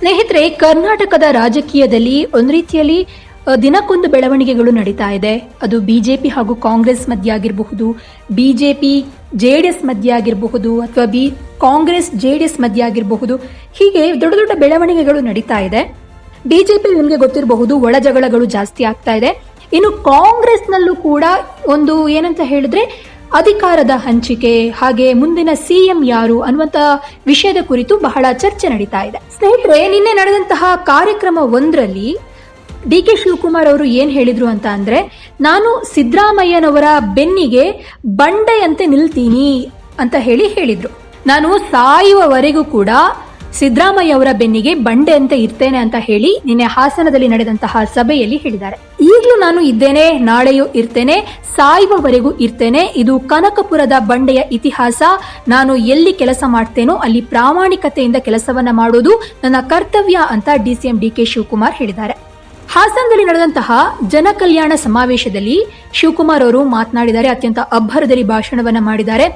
ಸ್ನೇಹಿತರೆ, ಕರ್ನಾಟಕದ ರಾಜಕೀಯದಲ್ಲಿ ಒಂದು ರೀತಿಯಲ್ಲಿ ದಿನಕ್ಕೊಂದು ಬೆಳವಣಿಗೆಗಳು ನಡೀತಾ ಇದೆ. ಅದು ಬಿಜೆಪಿ ಹಾಗೂ ಕಾಂಗ್ರೆಸ್ ಮಧ್ಯೆ ಆಗಿರಬಹುದು ಬಿಜೆಪಿ, ಜೆಡಿಎಸ್ ಮಧ್ಯೆ ಆಗಿರಬಹುದು ಅಥವಾ ಬಿ, ಕಾಂಗ್ರೆಸ್, ಜೆಡಿಎಸ್ ಮಧ್ಯೆ ಆಗಿರಬಹುದು ಹೀಗೆ ದೊಡ್ಡ ದೊಡ್ಡ ಬೆಳವಣಿಗೆಗಳು ನಡೀತಾ ಇದೆ. ಬಿಜೆಪಿ ನಿಮಗೆ ಗೊತ್ತಿರಬಹುದು, ಒಳ ಜಗಳಗಳು ಜಾಸ್ತಿ ಆಗ್ತಾ ಇದೆ. ಇನ್ನು ಕಾಂಗ್ರೆಸ್ನಲ್ಲೂ ಕೂಡ ಒಂದು ಏನಂತ ಹೇಳಿದ್ರೆ ಅಧಿಕಾರದ ಹಂಚಿಕೆ ಹಾಗೆ ಮುಂದಿನ ಸಿಎಂ ಯಾರು ಅನ್ನುವಂತ ವಿಷಯದ ಕುರಿತು ಬಹಳ ಚರ್ಚೆ ನಡೀತಾ ಇದೆ. ಸ್ನೇಹಿತರೆ, ನಿನ್ನೆ ನಡೆದಂತಹ ಕಾರ್ಯಕ್ರಮ ಒಂದರಲ್ಲಿ ಡಿ ಕೆ ಶಿವಕುಮಾರ್ ಅವರು ಏನ್ ಹೇಳಿದ್ರು ಅಂತ ಅಂದ್ರೆ, ನಾನು ಸಿದ್ದರಾಮಯ್ಯನವರ ಬೆನ್ನಿಗೆ ಬಂಡೆಯಂತೆ ನಿಲ್ತೀನಿ ಅಂತ ಹೇಳಿ ಹೇಳಿದ್ರು. ನಾನು ಸಾಯುವವರೆಗೂ ಕೂಡ ಸಿದ್ದರಾಮಯ್ಯ ಅವರ ಬೆನ್ನಿಗೆ ಬಂಡೆ ಅಂತ ಇರ್ತೇನೆ ಅಂತ ಹೇಳಿ ನಿನ್ನೆ ಹಾಸನದಲ್ಲಿ ನಡೆದಂತಹ ಸಭೆಯಲ್ಲಿ ಹೇಳಿದ್ದಾರೆ. ಈಗಲೂ ನಾನು ಇದ್ದೇನೆ, ನಾಳೆಯೂ ಇರ್ತೇನೆ, ಸಾಯುವವರೆಗೂ ಇರ್ತೇನೆ, ಇದು ಕನಕಪುರದ ಬಂಡೆಯ ಇತಿಹಾಸ. ನಾನು ಎಲ್ಲಿ ಕೆಲಸ ಮಾಡ್ತೇನೋ ಅಲ್ಲಿ ಪ್ರಾಮಾಣಿಕತೆಯಿಂದ ಕೆಲಸವನ್ನ ಮಾಡೋದು ನನ್ನ ಕರ್ತವ್ಯ ಅಂತ ಡಿಸಿಎಂ ಡಿ ಕೆ ಶಿವಕುಮಾರ್ ಹೇಳಿದ್ದಾರೆ. ಹಾಸನದಲ್ಲಿ ನಡೆದಂತಹ ಜನಕಲ್ಯಾಣ ಸಮಾವೇಶದಲ್ಲಿ ಶಿವಕುಮಾರ್ ಅವರು ಮಾತನಾಡಿದ್ದಾರೆ ಅತ್ಯಂತ ಅಬ್ಬರದಲ್ಲಿ ಭಾಷಣವನ್ನ ಮಾಡಿದ್ದಾರೆ.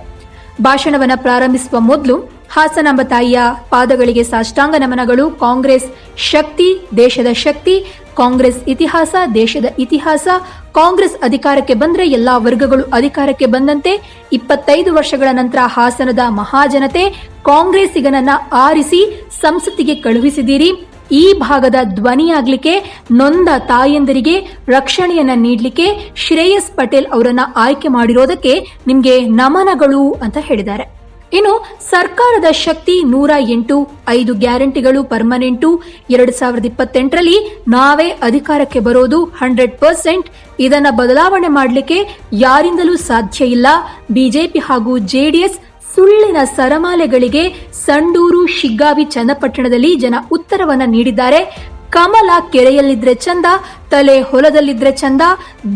ಭಾಷಣವನ್ನ ಪ್ರಾರಂಭಿಸುವ ಮೊದಲು ಹಾಸನಾಂಬ ತಾಯಿಯ ಪಾದಗಳಿಗೆ ಸಾಷ್ಟಾಂಗ ನಮನಗಳು. ಕಾಂಗ್ರೆಸ್ ಶಕ್ತಿ, ದೇಶದ ಶಕ್ತಿ, ಕಾಂಗ್ರೆಸ್ ಇತಿಹಾಸ, ದೇಶದ ಇತಿಹಾಸ. ಕಾಂಗ್ರೆಸ್ ಅಧಿಕಾರಕ್ಕೆ ಬಂದರೆ ಎಲ್ಲಾ ವರ್ಗಗಳು ಅಧಿಕಾರಕ್ಕೆ ಬಂದಂತೆ ಇಪ್ಪತ್ತೈದು ವರ್ಷಗಳ ನಂತರ ಹಾಸನದ ಮಹಾಜನತೆ ಕಾಂಗ್ರೆಸ್ಸಿಗನನ್ನ ಆರಿಸಿ ಸಂಸತ್ತಿಗೆ ಕಳುಹಿಸಿದ್ದೀರಿ. ಈ ಭಾಗದ ಧ್ವನಿಯಾಗ್ಲಿಕ್ಕೆ ನೊಂದ ತಾಯಂದರಿಗೆ ರಕ್ಷಣೆಯನ್ನ ನೀಡಲಿಕ್ಕೆ ಶ್ರೇಯಸ್ ಪಟೇಲ್ ಅವರನ್ನ ಆಯ್ಕೆ ಮಾಡಿರೋದಕ್ಕೆ ನಿಮಗೆ ನಮನಗಳು ಅಂತ ಹೇಳಿದ್ದಾರೆ. ಇನ್ನು ಸರ್ಕಾರದ ಶಕ್ತಿ ನೂರ ಎಂಟು, ಐದು ಗ್ಯಾರಂಟಿಗಳು ಪರ್ಮನೆಂಟು, ಎರಡು ಸಾವಿರದ ಇಪ್ಪತ್ತೆಂಟರಲ್ಲಿ ನಾವೇ ಅಧಿಕಾರಕ್ಕೆ ಬರೋದು ಹಂಡ್ರೆಡ್ ಪರ್ಸೆಂಟ್. ಇದನ್ನ ಬದಲಾವಣೆ ಮಾಡಲಿಕ್ಕೆ ಯಾರಿಂದಲೂ ಸಾಧ್ಯ ಇಲ್ಲ. ಬಿಜೆಪಿ ಹಾಗೂ ಜೆಡಿಎಸ್ ಸುಳ್ಳಿನ ಸರಮಾಲೆಗಳಿಗೆ ಸಂಡೂರು ಶಿಗ್ಗಾವಿ ಚನ್ನಪಟ್ಟಣದಲ್ಲಿ ಜನ ಉತ್ತರವನ್ನ ನೀಡಿದ್ದಾರೆ. ಕಮಲ ಕೆರೆಯಲ್ಲಿದ್ರೆ ಚಂದ, ತಲೆ ಹೊಲದಲ್ಲಿದ್ರೆ ಚಂದ,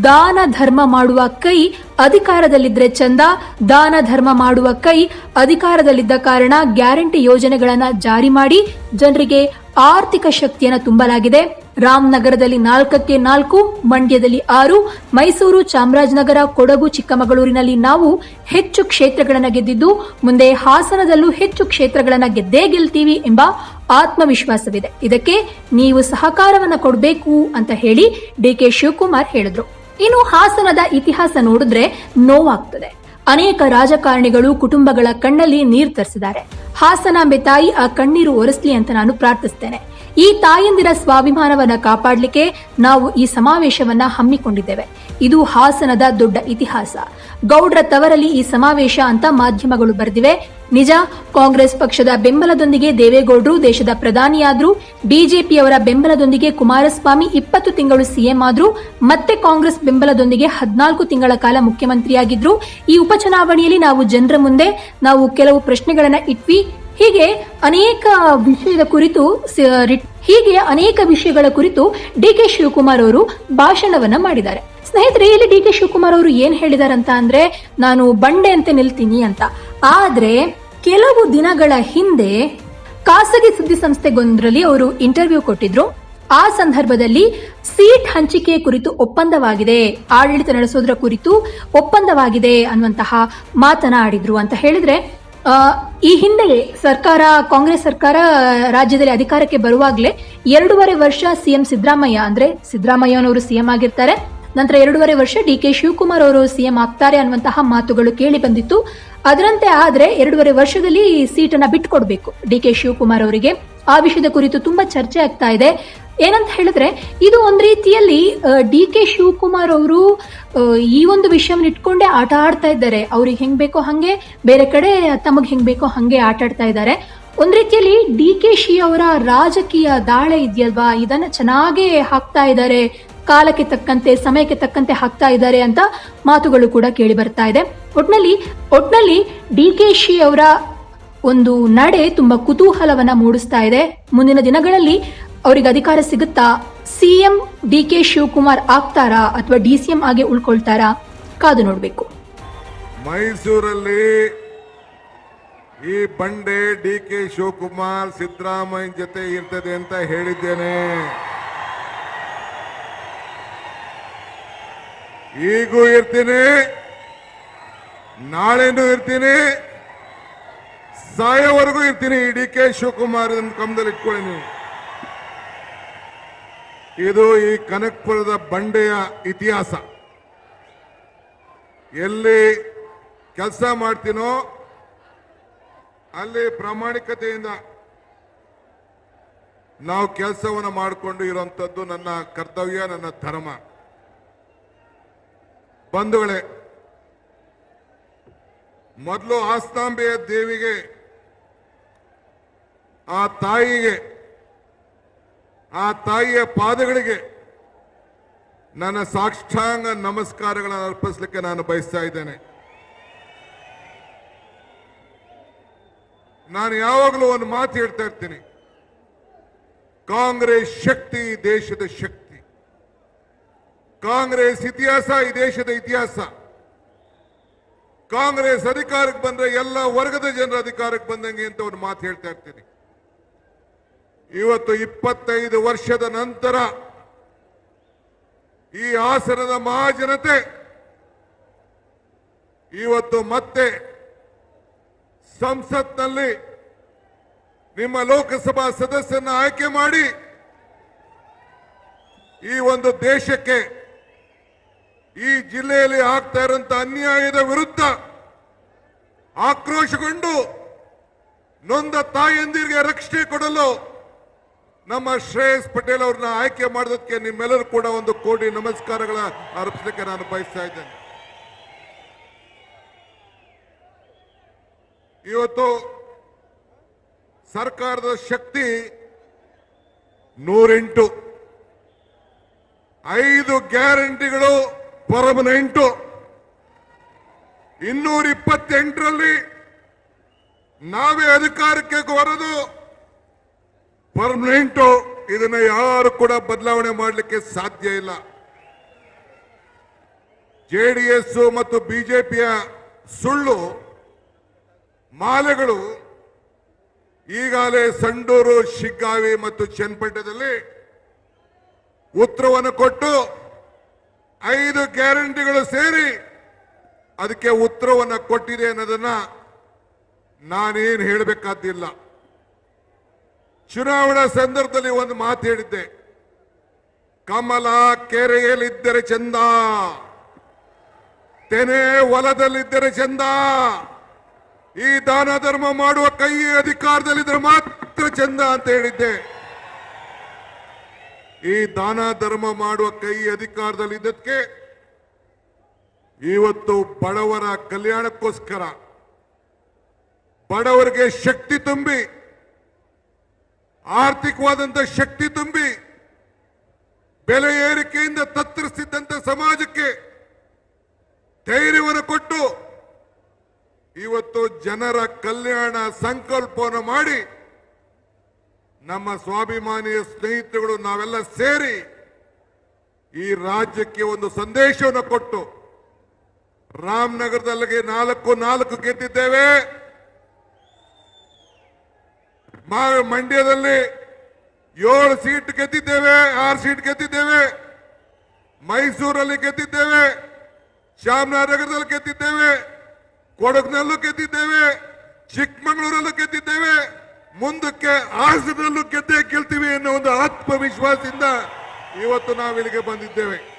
ದಾನ ಧರ್ಮ ಮಾಡುವ ಕೈ ಅಧಿಕಾರದಲ್ಲಿದ್ರೆ ಚಂದ, ದಾನ ಧರ್ಮ ಮಾಡುವ ಕೈ ಅಧಿಕಾರದಲ್ಲಿದ್ದ ಕಾರಣ ಗ್ಯಾರಂಟಿ ಯೋಜನೆಗಳನ್ನ ಜಾರಿ ಮಾಡಿ ಜನರಿಗೆ ಆರ್ಥಿಕ ಶಕ್ತಿಯನ್ನು ತುಂಬಲಾಗಿದೆ. ರಾಮನಗರದಲ್ಲಿ ನಾಲ್ಕಕ್ಕೆ ನಾಲ್ಕು, ಮಂಡ್ಯದಲ್ಲಿ ಆರು, ಮೈಸೂರು, ಚಾಮರಾಜನಗರ, ಕೊಡಗು, ಚಿಕ್ಕಮಗಳೂರಿನಲ್ಲಿ ನಾವು ಹೆಚ್ಚು ಕ್ಷೇತ್ರಗಳನ್ನು ಗೆದ್ದಿದ್ದು, ಮುಂದೆ ಹಾಸನದಲ್ಲೂ ಹೆಚ್ಚು ಕ್ಷೇತ್ರಗಳನ್ನು ಗೆದ್ದೇ ಗೆಲ್ತೀವಿ ಎಂಬ ಆತ್ಮವಿಶ್ವಾಸವಿದೆ. ಇದಕ್ಕೆ ನೀವು ಸಹಕಾರವನ್ನ ಕೊಡಬೇಕು ಅಂತ ಹೇಳಿ ಡಿ ಕೆ ಶಿವಕುಮಾರ್ ಹೇಳಿದ್ರು. ಇನ್ನು ಹಾಸನದ ಇತಿಹಾಸ ನೋಡಿದ್ರೆ ನೋವಾಗ್ತದೆ. ಅನೇಕ ರಾಜಕಾರಣಿಗಳು ಕುಟುಂಬಗಳ ಕಣ್ಣಲ್ಲಿ ನೀರು ತರಿಸಿದ್ದಾರೆ. ಹಾಸನಾಂಬೆ ತಾಯಿ ಆ ಕಣ್ಣೀರು ಒರೆಸ್ಲಿ ಅಂತ ನಾನು ಪ್ರಾರ್ಥಿಸ್ತೇನೆ. ಈ ತಾಯಂದಿರ ಸ್ವಾಭಿಮಾನವನ್ನ ಕಾಪಾಡಲಿಕ್ಕೆ ನಾವು ಈ ಸಮಾವೇಶವನ್ನ ಹಮ್ಮಿಕೊಂಡಿದ್ದೇವೆ. ಇದು ಹಾಸನದ ದೊಡ್ಡ ಇತಿಹಾಸ. ಗೌಡ್ರ ತವರಲ್ಲಿ ಈ ಸಮಾವೇಶ ಅಂತ ಮಾಧ್ಯಮಗಳು ಬರೆದಿವೆ. ನಿಜ, ಕಾಂಗ್ರೆಸ್ ಪಕ್ಷದ ಬೆಂಬಲದೊಂದಿಗೆ ದೇವೇಗೌಡರು ದೇಶದ ಪ್ರಧಾನಿಯಾದ್ರು, ಬಿಜೆಪಿಯವರ ಬೆಂಬಲದೊಂದಿಗೆ ಕುಮಾರಸ್ವಾಮಿ ಇಪ್ಪತ್ತು ತಿಂಗಳು ಸಿಎಂ ಆದ್ರು, ಮತ್ತೆ ಕಾಂಗ್ರೆಸ್ ಬೆಂಬಲದೊಂದಿಗೆ ಹದಿನಾಲ್ಕು ತಿಂಗಳ ಕಾಲ ಮುಖ್ಯಮಂತ್ರಿಯಾಗಿದ್ರು. ಈ ಉಪಚುನಾವಣೆಯಲ್ಲಿ ನಾವು ಜನರ ಮುಂದೆ ನಾವು ಕೆಲವು ಪ್ರಶ್ನೆಗಳನ್ನು ಇಟ್ವಿ. ಹೀಗೆ ಅನೇಕ ವಿಷಯದ ಕುರಿತು ಹೀಗೆ ಅನೇಕ ವಿಷಯಗಳ ಕುರಿತು ಡಿ ಕೆ ಶಿವಕುಮಾರ್ ಅವರು ಭಾಷಣವನ್ನ ಮಾಡಿದ್ದಾರೆ. ಸ್ನೇಹಿತರೆ, ಇಲ್ಲಿ ಡಿ ಕೆ ಶಿವಕುಮಾರ್ ಅವರು ಏನ್ ಹೇಳಿದಾರಂತ ಅಂದ್ರೆ, ನಾನು ಬಂಡೆ ಅಂತ ನಿಲ್ತೀನಿ ಅಂತ. ಆದ್ರೆ ಕೆಲವು ದಿನಗಳ ಹಿಂದೆ ಖಾಸಗಿ ಸುದ್ದಿ ಸಂಸ್ಥೆಗೊಂದರಲ್ಲಿ ಅವರು ಇಂಟರ್ವ್ಯೂ ಕೊಟ್ಟಿದ್ರು. ಆ ಸಂದರ್ಭದಲ್ಲಿ ಸೀಟ್ ಹಂಚಿಕೆ ಕುರಿತು ಒಪ್ಪಂದವಾಗಿದೆ. ಆಡಳಿತ ನಡೆಸೋದ್ರ ಕುರಿತು ಒಪ್ಪಂದವಾಗಿದೆ ಅನ್ನುವಂತಹ ಮಾತನಾಡಿದ್ರು ಅಂತ ಹೇಳಿದ್ರೆ ಈ ಹಿಂದೆ ಸರ್ಕಾರ, ಕಾಂಗ್ರೆಸ್ ಸರ್ಕಾರ ರಾಜ್ಯದಲ್ಲಿ ಅಧಿಕಾರಕ್ಕೆ ಬರುವಾಗಲೇ ಎರಡೂವರೆ ವರ್ಷ ಸಿಎಂ ಸಿದ್ದರಾಮಯ್ಯ, ಅಂದ್ರೆ ಸಿದ್ದರಾಮಯ್ಯನವರು ಸಿಎಂ ಆಗಿರ್ತಾರೆ, ನಂತರ ಎರಡೂವರೆ ವರ್ಷ ಡಿ ಕೆ ಶಿವಕುಮಾರ್ ಅವರು ಸಿಎಂ ಆಗ್ತಾರೆ ಅನ್ನುವಂತಹ ಮಾತುಗಳು ಕೇಳಿ ಬಂದಿತ್ತು. ಅದರಂತೆ ಆದ್ರೆ ಎರಡೂವರೆ ವರ್ಷದಲ್ಲಿ ಈ ಸೀಟನ್ನ ಬಿಟ್ಕೊಡ್ಬೇಕು. ಡಿ ಕೆ ಶಿವಕುಮಾರ್ ಅವರಿಗೆ. ಆ ವಿಷಯದ ಕುರಿತು ತುಂಬಾ ಚರ್ಚೆ ಆಗ್ತಾ ಇದೆ. ಏನಂತ ಹೇಳಿದ್ರೆ, ಇದು ಒಂದ್ ರೀತಿಯಲ್ಲಿ ಡಿ ಕೆ ಶಿವಕುಮಾರ್ ಅವರು ಈ ಒಂದು ವಿಷಯವನ್ನ ಇಟ್ಕೊಂಡೇ ಆಟ ಆಡ್ತಾ ಇದ್ದಾರೆ. ಅವ್ರಿಗೆ ಹೆಂಗ್ ಬೇಕೋ ಹಂಗೆ, ಬೇರೆ ಕಡೆ ತಮಗ್ ಹೆಂಗ್ ಬೇಕೋ ಹಂಗೆ ಆಟ ಆಡ್ತಾ ಇದ್ದಾರೆ. ಒಂದ್ ರೀತಿಯಲ್ಲಿ ಡಿ ಕೆ ಶಿ ಅವರ ರಾಜಕೀಯ ದಾಳೆ ಇದೆಯಲ್ವಾ? ಇದನ್ನ ಚೆನ್ನಾಗೇ ಹಾಕ್ತಾ ಇದ್ದಾರೆ. ಕಾಲಕ್ಕೆ ತಕ್ಕಂತೆ, ಸಮಯಕ್ಕೆ ತಕ್ಕಂತೆ ಹಾಕ್ತಾ ಇದ್ದಾರೆ ಅಂತ ಮಾತುಗಳು ಕೂಡ ಕೇಳಿ ಬರ್ತಾ ಇದೆ. ಒಟ್ನಲ್ಲಿ ಒಟ್ನಲ್ಲಿ ಡಿ ಕೆ ಶಿ ಅವರ ಒಂದು ನಡೆ ತುಂಬಾ ಕುತೂಹಲವನ್ನ ಮೂಡಿಸ್ತಾ ಇದೆ. ಮುಂದಿನ ದಿನಗಳಲ್ಲಿ ಅವರಿಗೆ ಅಧಿಕಾರ ಸಿಗುತ್ತಾ ಸಿಎಂ ಡಿ ಕೆ ಶಿವಕುಮಾರ್ ಆಗ್ತಾರಾ ಅಥವಾ ಡಿ ಸಿ ಎಂ ಆಗಿ ಉಳ್ಕೊಳ್ತಾರಾ ಕಾದು ನೋಡ್ಬೇಕು. ಮೈಸೂರಲ್ಲಿ ಈ ಬಂಡೆ ಡಿ ಕೆ ಶಿವಕುಮಾರ್ ಸಿದ್ದರಾಮಯ್ಯ ಜೊತೆ ಇರ್ತದೆ ಅಂತ ಹೇಳಿದ್ದೇನೆ. ಈಗೂ ಇರ್ತೀನಿ. ನಾಳೆನೂ ಇರ್ತೀನಿ. ಸಾಯೋವರೆಗೂ ಇರ್ತೀನಿ. ಡಿ ಕೆ ಶಿವಕುಮಾರ್ ಕಮದಲ್ಲಿ ಇಟ್ಕೊಳ್ಳಿ ನೀವು ಇದು ಈ ಕನಕ್ಪುರದ ಬಂಡೆಯ ಇತಿಹಾಸ. ಎಲ್ಲಿ ಕೆಲಸ ಮಾಡ್ತೀನೋ ಅಲ್ಲಿ ಪ್ರಾಮಾಣಿಕತೆಯಿಂದ ನಾವು ಕೆಲಸವನ್ನು ಮಾಡಿಕೊಂಡು ಇರುವಂಥದ್ದು ನನ್ನ ಕರ್ತವ್ಯ, ನನ್ನ ಧರ್ಮ. ಬಂಧುಗಳೇ, ಮೊದಲು ಆಸ್ತಾಂಬೆಯ ದೇವಿಗೆ, ಆ ತಾಯಿಗೆ, ಆ ತಾಯಿಯ ಪಾದಗಳಿಗೆ ನನ್ನ ಸಾಕ್ಷಾಂಗ ನಮಸ್ಕಾರಗಳನ್ನು ಅರ್ಪಿಸಲಿಕ್ಕೆ ನಾನು ಬಯಸ್ತಾ ಇದ್ದೇನೆ. ನಾನು ಯಾವಾಗಲೂ ಒಂದು ಮಾತು ಹೇಳ್ತಾ ಇರ್ತೀನಿ. ಕಾಂಗ್ರೆಸ್ ಶಕ್ತಿ ದೇಶದ ಶಕ್ತಿ. ಕಾಂಗ್ರೆಸ್ ಇತಿಹಾಸ ಈ ದೇಶದ ಇತಿಹಾಸ. ಕಾಂಗ್ರೆಸ್ ಅಧಿಕಾರಕ್ಕೆ ಬಂದ್ರೆ ಎಲ್ಲ ವರ್ಗದ ಜನರ ಅಧಿಕಾರಕ್ಕೆ ಬಂದಂಗೆ ಅಂತ ಒಂದು ಮಾತು ಹೇಳ್ತಾ ಇರ್ತೀನಿ. ಇವತ್ತು ಇಪ್ಪತ್ತೈದು ವರ್ಷದ ನಂತರ ಈ ಹಾಸನದ ಮಹಾಜನತೆ ಇವತ್ತು ಮತ್ತೆ ಸಂಸತ್ನಲ್ಲಿ ನಿಮ್ಮ ಲೋಕಸಭಾ ಸದಸ್ಯನ ಆಯ್ಕೆ ಮಾಡಿ ಈ ಒಂದು ದೇಶಕ್ಕೆ ಈ ಜಿಲ್ಲೆಯಲ್ಲಿ ಆಗ್ತಾ ಇರುವಂತ ಅನ್ಯಾಯದ ವಿರುದ್ಧ ಆಕ್ರೋಶಗೊಂಡು ನೊಂದ ತಾಯಂದಿರಿಗೆ ರಕ್ಷಣೆ ಕೊಡಲು ನಮ್ಮ ಶ್ರೇಯಸ್ ಪಟೇಲ್ ಅವ್ರನ್ನ ಆಯ್ಕೆ ಮಾಡೋದಕ್ಕೆ ನಿಮ್ಮೆಲ್ಲರೂ ಕೂಡ ಒಂದು ಕೋಟಿ ನಮಸ್ಕಾರಗಳ ಅರ್ಪಿಸಲಿಕ್ಕೆ ನಾನು ಬಯಸ್ತಾ ಇದ್ದೇನೆ. ಇವತ್ತು ಸರ್ಕಾರದ ಶಕ್ತಿ ನೂರೆಂಟು. ಐದು ಗ್ಯಾರಂಟಿಗಳು ಪರ್ಮನೆಂಟು ಇನ್ನೂರ ಇಪ್ಪತ್ತೆಂಟರಲ್ಲಿ ನಾವೇ ಅಧಿಕಾರಕ್ಕೆ ಬರೋದು. ಪರ್ಮನೆಂಟು ಇದನ್ನ ಯಾರು ಕೂಡ ಬದಲಾವಣೆ ಮಾಡಲಿಕ್ಕೆ ಸಾಧ್ಯ ಇಲ್ಲ. ಜೆಡಿಎಸ್ ಮತ್ತು ಬಿಜೆಪಿಯ ಸುಳ್ಳು, ಮಾಲೆಗಳು ಈಗಾಗಲೇ ಸಂಡೂರು, ಶಿಗ್ಗಾವಿ ಮತ್ತು ಚನ್ನಪಟ್ಟಣದಲ್ಲಿ ಉತ್ತರವನ್ನು ಕೊಟ್ಟು ಐದು ಗ್ಯಾರಂಟಿಗಳು ಸೇರಿ ಅದಕ್ಕೆ ಉತ್ತರವನ್ನು ಕೊಟ್ಟಿದೆ ಅನ್ನೋದನ್ನ ನಾನೇನು ಹೇಳಬೇಕಾದಿಲ್ಲ ಚುನಾವಣಾ ಸಂದರ್ಭದಲ್ಲಿ ಒಂದು ಮಾತು ಹೇಳಿದ್ದೆ. ಕಮಲ ಕೆರೆಯಲ್ಲಿದ್ದರೆ ಚಂದ, ತೆನೆ ಹೊಲದಲ್ಲಿದ್ದರೆ ಚಂದ, ಈ ದಾನ ಧರ್ಮ ಮಾಡುವ ಕೈ ಅಧಿಕಾರದಲ್ಲಿದ್ದರೆ ಮಾತ್ರ ಚಂದ ಅಂತ ಹೇಳಿದ್ದೆ. ಈ ದಾನ ಧರ್ಮ ಮಾಡುವ ಕೈ ಅಧಿಕಾರದಲ್ಲಿ ಅಧಿಕಾರದಲ್ಲಿದ್ದಕ್ಕೆ ಇವತ್ತು ಬಡವರ ಕಲ್ಯಾಣಕ್ಕೋಸ್ಕರ ಬಡವರಿಗೆ ಶಕ್ತಿ ತುಂಬಿ, ಆರ್ಥಿಕವಾದಂತ ಶಕ್ತಿ ತುಂಬಿ, ಬೆಲೆ ಏರಿಕೆಯಿಂದ ತತ್ತರಿಸಿದ್ದಂತ ಸಮಾಜಕ್ಕೆ ಧೈರ್ಯವನ್ನು ಕೊಟ್ಟು ಇವತ್ತು ಜನರ ಕಲ್ಯಾಣ ಸಂಕಲ್ಪವನ್ನು ಮಾಡಿ ನಮ್ಮ ಸ್ವಾಭಿಮಾನಿಯ ಸ್ನೇಹಿತರುಗಳು ನಾವೆಲ್ಲ ಸೇರಿ ಈ ರಾಜ್ಯಕ್ಕೆ ಒಂದು ಸಂದೇಶವನ್ನು ಕೊಟ್ಟು ರಾಮನಗರದಲ್ಲಿ ನಾಲ್ಕು ನಾಲ್ಕು ಗೆದ್ದಿದ್ದೇವೆ. ಮಂಡ್ಯದಲ್ಲಿ ಏಳು ಸೀಟ್ ಗೆದ್ದಿದ್ದೇವೆ, ಆರು ಸೀಟ್ ಗೆದ್ದಿದ್ದೇವೆ. ಮೈಸೂರಲ್ಲಿ ಗೆದ್ದಿದ್ದೇವೆ ಶ್ಯಾಮನಗರದಲ್ಲಿ ಗೆದ್ದಿದ್ದೇವೆ, ಕೊಡಗಿನಲ್ಲೂ ಗೆದ್ದಿದ್ದೇವೆ, ಚಿಕ್ಕಮಗಳೂರಲ್ಲೂ ಗೆದ್ದಿದ್ದೇವೆ. ಮುಂದಕ್ಕೆ ಆಸನದಲ್ಲೂ ಗೆದ್ದೇ ಗೆಲ್ತೀವಿ ಅನ್ನೋ ಒಂದು ಆತ್ಮವಿಶ್ವಾಸದಿಂದ ಇವತ್ತು ನಾವು ಇಲ್ಲಿಗೆ ಬಂದಿದ್ದೇವೆ.